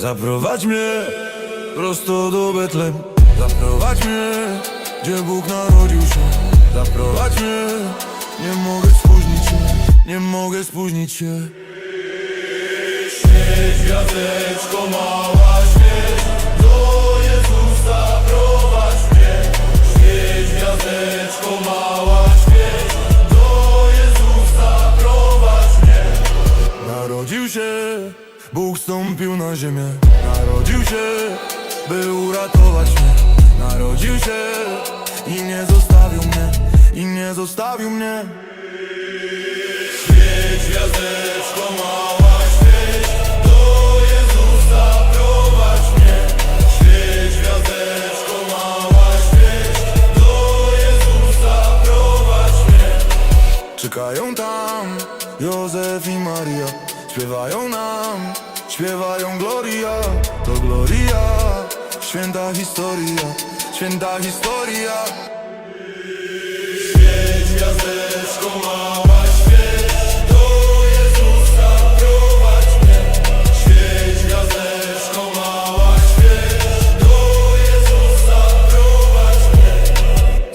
Zaprowadź mnie prosto do Betlem. Zaprowadź mnie, gdzie Bóg narodził się. Zaprowadź mnie, nie mogę spóźnić się Nie mogę spóźnić się. Świeć gwiazdeczko mała, świeć Do Jezusa prowadź mnie. Świeć gwiazdeczko mała, świeć Do Jezusa prowadź mnie. Narodził się, Bóg stąpił na ziemię. Narodził się, by uratować mnie. Narodził się i nie zostawił mnie. I nie zostawił mnie. Świeć gwiazdeczko mała, świeć Do Jezusa prowadź mnie. Świeć gwiazdeczko mała, świeć Do Jezusa prowadź mnie. Czekają tam Józef i Maria. Śpiewają nam, śpiewają Gloria To Gloria, święta historia Święta historia. Świeć gwiazdeczko mała, świeć. Do Jezusa prowadź mnie. Świeć gwiazdeczko mała, świeć. Do Jezusa prowadź mnie.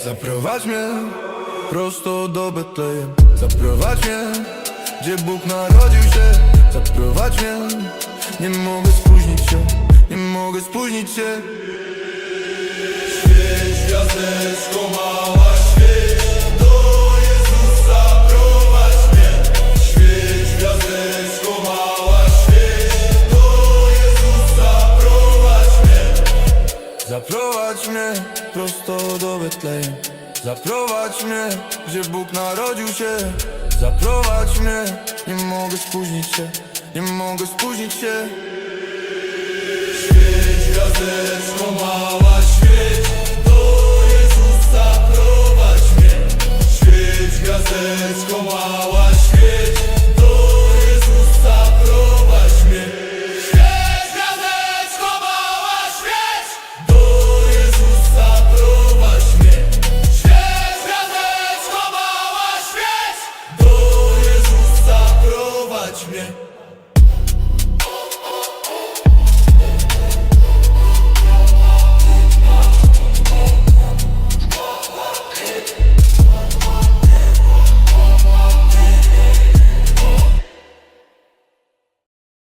Zaprowadź mnie prosto do Betlejem. Zaprowadź mnie, gdzie Bóg narodził się Zaprowadź mnie, nie mogę spóźnić się Nie mogę spóźnić się. Świeć gwiazdeczko mała, świeć Do Jezusa prowadź mnie. Świeć gwiazdeczko mała, świeć Do Jezusa prowadź mnie. Zaprowadź mnie prosto do Betlejem. Zaprowadź mnie, gdzie Bóg narodził się Zaprowadź mnie, nie mogę spóźnić się. Nie mogę spóźnić się. Świeć gwiazdeczko mała, świeć. Do Jezusa prowadź mnie. Świeć gwiazdeczko mała Yeah.